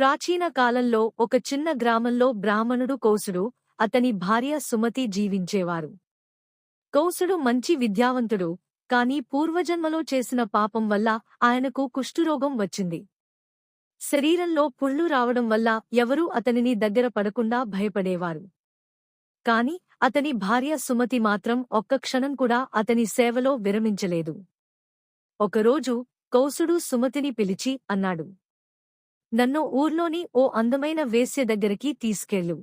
ప్రాచీన కాలంలో ఒక చిన్న గ్రామంలో బ్రాహ్మణుడు కౌసుడు అతని భార్య సుమతి జీవించేవారు. కౌసుడు మంచి విద్యావంతుడు కాని పూర్వజన్మలో చేసిన పాపం వల్ల ఆయనకు కుష్ఠురోగం వచ్చింది. శరీరంలో పుళ్ళు రావడం వల్ల ఎవరూ అతనిని దగ్గర పడకుండా భయపడేవారు. కాని అతని భార్య సుమతి మాత్రం ఒక్క క్షణం కూడా అతని సేవలో విరమించలేదు. ఒకరోజు కౌసుడు సుమతిని పిలిచి అన్నాడు నన్ను ఊర్లోని ఓ అందమైన వేశ్య దగ్గరికి తీసుకెళ్ళు.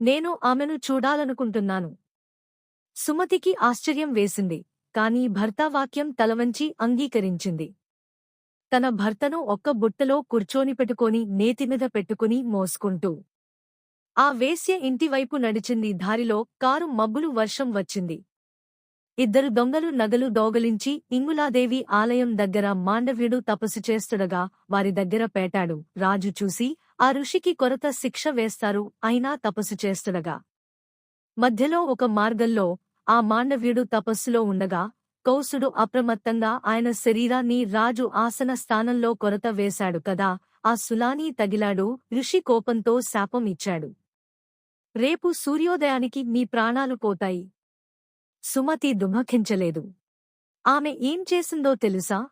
నేను ఆమెను చూడాలనుకుంటున్నాను. సుమతికి ఆశ్చర్యం వేసింది కాని భర్తావాక్యం తలవంచి అంగీకరించింది. తన భర్తను ఒక్క బుట్టలో కూర్చోని పెట్టుకొని నేతిమీద పెట్టుకుని మోసుకుంటూ. ఆ వేశ్య ఇంటివైపు నడిచింది దారిలో కారు మబ్బులు వర్షం వచ్చింది. ఇద్దరు దొంగలు నగలు దోగలించి ఇంగులాదేవి ఆలయం దగ్గర మాండవ్యుడు తపస్సు చేస్తుండగా వారి దగ్గర పేటాడు. రాజు చూసి ఆ ఋషికి కొరత శిక్ష వేస్తారు అయినా తపస్సు చేస్తుండగా. మధ్యలో ఒక మార్గంలో ఆ మాండవ్యుడు తపస్సులో ఉండగా కౌసుడు అప్రమత్తంగా ఆయన శరీరాన్ని రాజు ఆసన స్థానంలో కొరత వేశాడు కదా ఆ సులానీ తగిలాడు ఋషి కోపంతో శాపం ఇచ్చాడు. రేపు సూర్యోదయానికి మీ ప్రాణాలు పోతాయి. సుమతి దుమఖించలేదు ఆమె ఏం చేసిందో తెలుసా?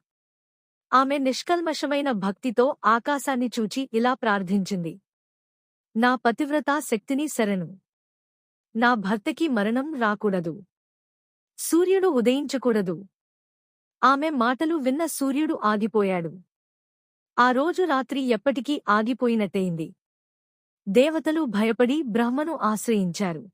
ఆమె నిష్కల్మషమైన భక్తితో ఆకాశాన్ని చూచి ఇలా ప్రార్థించింది. నా పతివ్రతా శక్తిని శరణు నా భర్తకి మరణం రాకూడదు. సూర్యుడు ఉదయించకూడదు. ఆమె మాటలు విన్న సూర్యుడు ఆగిపోయాడు. ఆ రోజు రాత్రి ఎప్పటికీ ఆగిపోయినట్టయింది. దేవతలు భయపడి బ్రహ్మను ఆశ్రయించారు.